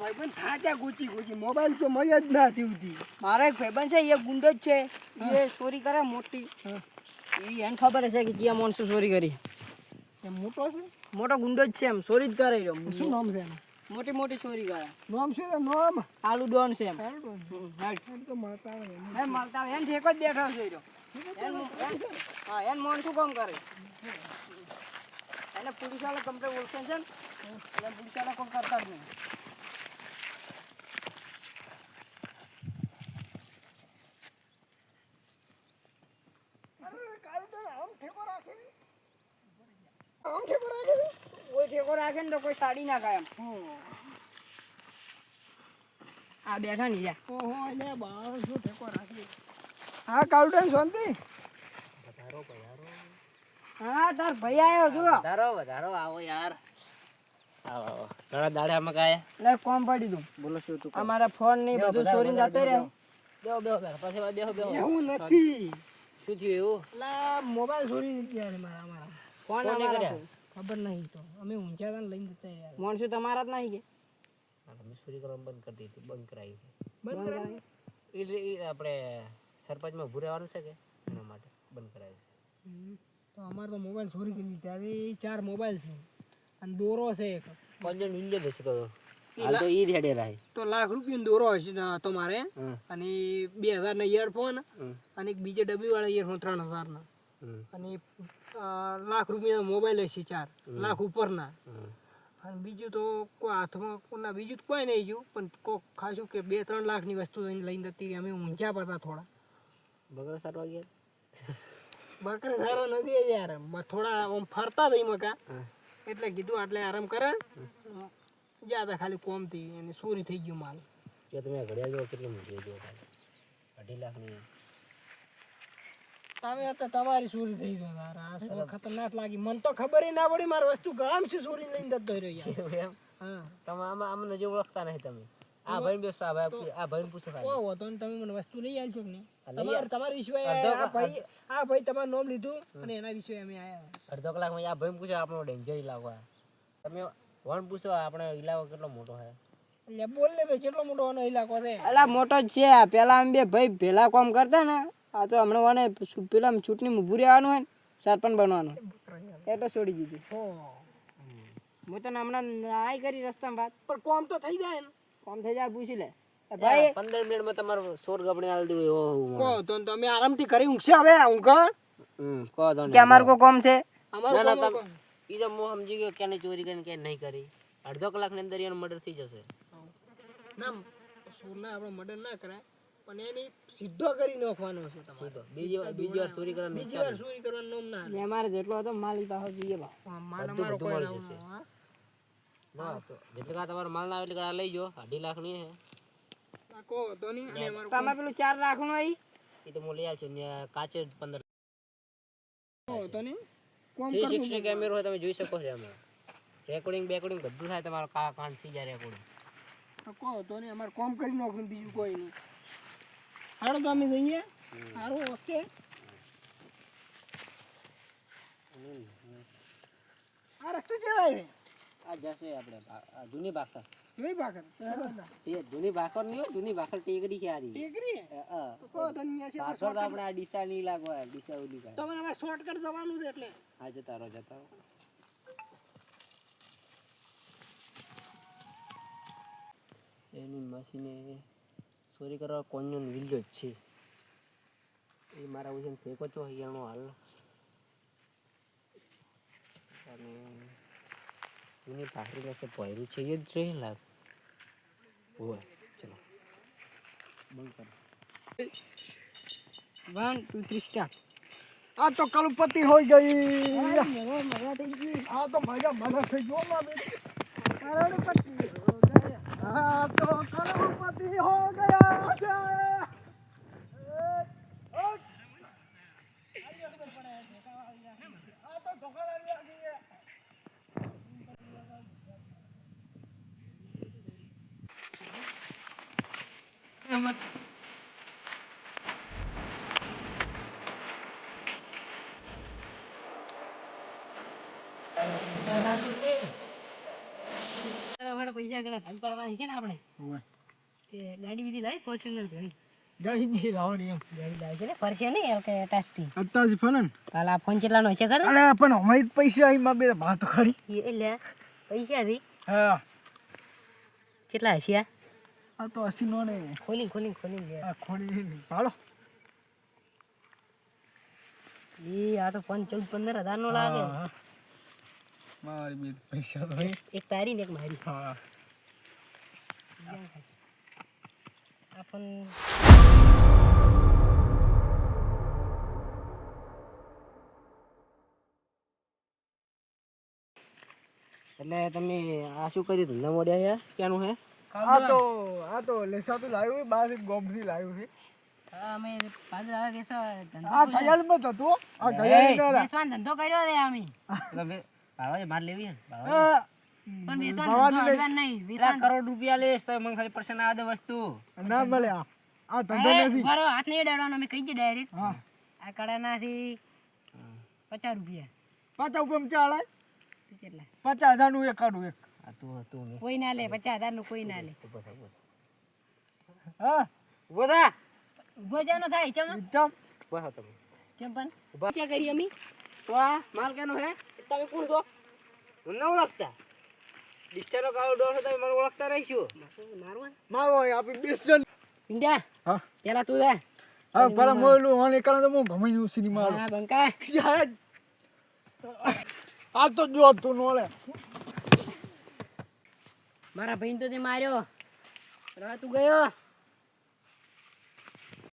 ભાઈબંધ થાચા ગોચી ગોચી. મોબાઈલ તો મજા જ ના હતી મારો એક ભાઈબંધ છે એ ગુંડો જ છે. એ ચોરી કરે મોટી. એ એને ખબર છે કે ક્યાં માણસો ચોરી કરી. એ મોટો છે? મોટો ગુંડો જ છે એમ ચોરી જ કરે રહ્યો. શું નામ છે એનું? મોટી મોટી ચોરી કરે. નામ શું છે? નામ? આલુ ડોન છે એમ. તો મળતા આવે એ મળતા એને ઠેકો જ બેઠો છે રહ્યો. એન- એન- હા મોન શું કામ કરે. એને પોલીસવાળા કમ્પ્લેટ ઓળખે છે ને? એટલે પોલીસવાળા કોઈ કરતા જ નહીં અરે, કાળું તો આમ ઠેકો રાખે છે. આમ ઠેકો રાખે છે. કોઈ ઠેકો રાખે ને તો કોઈ સાડી ના ખાય એમ. આ બેઠા ની જા ઓહો, એટલે બાર શું ઠેકો રાખે. હા કાળું શાંતિ. હા તાર ભાઈ આવ્યો જો વધારો વધારો આવો યાર. આવો આવો. ઘણા દાડે આમાં કાયા લે કોમ પડી દઉં. બોલો શું તું અમારા ફોન ને બધું ચોરીને જતો રહે બેહો બેહો પછી બેહો બેહો. એવું નથી. શું થયું એવું? લા મોબાઈલ ચોરી ગયા મારા મારા. ફોન કોને કર્યા? ખબર નહીં તો. અમે ઊંચા હતા લઈને જતા યાર માણસો તમારા જ નહીં કે? અમે મેં ચોરી કરવાનું બંધ કરી દીધી. બંધ કરાવી બંધ કરાવી? એટલે એ આપણે સરપંચમાં રહેવાનું છે કે? એના માટે બંધ કરાવી છે. તો અમારે તો મોબાઈલ ચોરી કરી દીધા એ ચાર મોબાઈલ છે. અને દોરો છે એક. પંજન ઇન્ડિયન હશે કયો હાલ તો ઈ રેડે રહે તો લાખ રૂપિયાનો દોરો હશે તમારે. તો મારે હમ અને બે હજારના ઇયરફોન અને એક બીજે ડબ્બી વાળા ઇયરફોન ત્રણ હજારના. અને લાખ રૂપિયાનો મોબાઈલ હશે ચાર લાખ ઉપરના. અને બીજું તો કોઈ હાથમાં કોના બીજું તો કોઈ નહીં ગયું પણ કોક ખાસું કે બે ત્રણ લાખની વસ્તુ લઈને જતી અમે ઊંઝા હતા થોડા. બકરા સારવા ગયા? બકરા સારો નથી યાર. થોડા આમ ફરતા થઈ મકા એટલે કીધું આટલે આરામ કરે. જ્યાં ખાલી કોમથી અને ચોરી થઈ ગયું માલ. જો તમે ઘડિયાળ જો કેટલી મૂકી દો અઢી લાખની. તમે તો તમારી ચોરી થઈ ગયો તારા. શું ખતરનાક લાગી. મને તો ખબર ના પડી મારી વસ્તુ ગામ છે ચોરી લઈને જતો રહ્યો યાર. એમ? હા. તમે આમાં અમને જે ઓળખતા નહીં તમે. આ ભાઈ બેસો આ ભાઈ આ ભાઈ પૂછો ઓ હોતો ને તમે મને વસ્તુ લઈ આવજો કે નહીં હા, લઈ તમારે તમારા અડધો આ ભાઈ આ ભાઈ તમારું નામ લીધું અને એના વિશે અમે આયા. અડધો કલાકમાં આ ભાઈ પૂછો આપણો ડેન્જર ઇલાકો તમે વણ પૂછો આપણે ઇલાકો કેટલો મોટો છે? એટલે બોલ લે તો કેટલો મોટો આનો ઇલાકો છે? અલા મોટો જ છે પેલા અમે બે ભાઈ ભેલા કામ કરતા ને. આ તો હમણાં મને શું- પેલા ચૂંટણી ઊભું રહેવાનું હોય ને સરપંચ બનવાનું એટલે છોડી દીધું. હું. તને હમણાં આઈ કરી રસ્તામાં વાત. પણ કોમ તો થઈ જાય ને. કોમ થઈ જાય પૂછી લે. ભાઈ પંદર મિનિટમાં તમારો સોર ગબણી આલી દઉં એવો હું તો તમે આરામથી કરી ઊંઘશે હવે ઊંઘ કહો તો કે અમારું કોઈ કોમ છે? અમારું ના ના તમે ઈ તો હું સમજી ગયો ક્યાંની ચોરી કરીને કે નહીં કરી. અડધો કલાકની અંદર એનો મર્ડર થઈ જશે. ના સોરના આપણો મર્ડર ના કરાય. પણ એની સીધો કરી નાખવાનો છે તમારે. બીજી વાર બીજી વાર ચોરી કરવાનું બીજી વાર ચોરી કરવાનું નામ ના ને અમારે જેટલો હતો માલ ઈ જોઈએ ભાવ હા, અમારો કોઈ ના જશે. ના તો જેટલી તમારો માલ ના આવે એટલી વાર આ લઈ જાઓ. અઢી લાખની હે આ તો નહીં. અને અમારું તમે પેલું ચાર લાખનું આવી એ તો હું લઈ આવ્યો કાચે જ પંદર તો નહીં. કોમ થ્રી કેમેરો હોય તમે જોઈ શકો છો અમે રેકોર્ડિંગ બેકોર્ડિંગ બધું થાય તમારો કાન થઈ જાય રેકોર્ડિંગ કહો તો નહીં. અમારે કોમ કરી નાખવું બીજું કોઈ નહીં. હાલો તો અમે જઈએ સારું ઓકે. આ રસ્તો જાય આ જશે આપણે જૂની ભાખર. જૂની ભાખર? એ જૂની ભાખર નહીં હોય જૂની ભાખર ટેકરી કે આરી. ટેકરી? કો નહીં છે પાછળ તો આપણે આ ડીસા નહીં લાગવા ડીસા ઉલી કાઢ તમારે અમાર શોર્ટકટ જવાનું છે એટલે. હા જતા રહો જતા રહો. એની મશીને ચોરી કરવા કોઈનો વિલ્લો જ છે? એ મારા ઉછીને ફેંકો છો અહીંયાનો હાલ. અને એની ભાખરી પાસે પહેર્યું છે એ જ રહી લાગ. હોય ચલો. બંધ કરો. વન ટુ થ્રી સ્ટાર્ટ આ તો કલપતિ હોઈ ગઈ. આ તો મજા મજા થઈ ગયો માં બેટી આ તો કલપતિ હો ગયા છે આ તો ધોકાધારી લાગી છે. અમારા પૈસા જણા ભાગ પાડવાની છે ને આપણે? ગાડી બીજી લાવી ફોર્ચ્યુનર ઘણી ગાડી? બી લાવવાની એમ. ગાડી લાવી છે ને? ફરશે નહીં એમ કે અટાચથી? અત્યારથી ફરે કાલ આ ફોન કેટલાનો છે ખબર અરે પણ અમારી પૈસા અહીં માં બે વાત તો ખરી. એ લે પૈસા ભી? હા. કેટલા હશે આ? આ તો હસી નો ને ખોલી ખોલી ખોલી લે. આ ખોડી ભાડો એ આ તો પંચ ચૌદ પંદર હજાર નો લાગે. મારી બે પૈસા તો એક તારી ને એક મારી. હા. આપણ એટલે તમે આ શું કર્યું? ધંધા મોડ્યા છે ક્યાંનું હે? આ તો આ તો લેસા તો લાવ્યું બાર એક ગોમથી લાવ્યું છે અમે પાંચ હજાર ધંધો આ ઘડિયાળ મત હતો આ ઘડિયાળ ના વેચવાનો ધંધો કર્યો રે અમે. ભાડવા માર લેવી પણ વેચવાનો ધંધો અડવાન નહીં. વેચવાનો કરોડ રૂપિયા લેસ તો મને ખાલી પર્સન આ દે વસ્તુ. ના મળે આ. આ ધંધો નથી. બરો હાથ નહીં અડાડવાનો અમે કહી દે ડાયરેક્ટ હા. આ કડાનાથી પચાસ રૂપિયા. 50 રૂપિયા ચાલે. કેટલા? પચાસ હજારનું એક કાઢું એક. આ તું તું કોઈ ના લે પચાસ હજારનું કોઈ ના લે. હા? ઊભો થા. થાય ચમ. ચમ. ઊભા તમે. ચમ પણ. ક્યાં કરી અમે? તો આ માલ કેનો હે? તમે કોણ છો? મને ના ઓળખતા. ડિસ્ચાનો કાળો ડોર છે મને ઓળખતા રહીશું. મારવા મારો આપી બેસન ઇન્ડિયા હા? પેલા તું જા. હા પેલા મોયલું કારણ તો હું ભમાઈ સિનેમા હા બંકા આ તો જો તું નોળે મારા ભાઈ તો તે માર્યો. તું ગયો.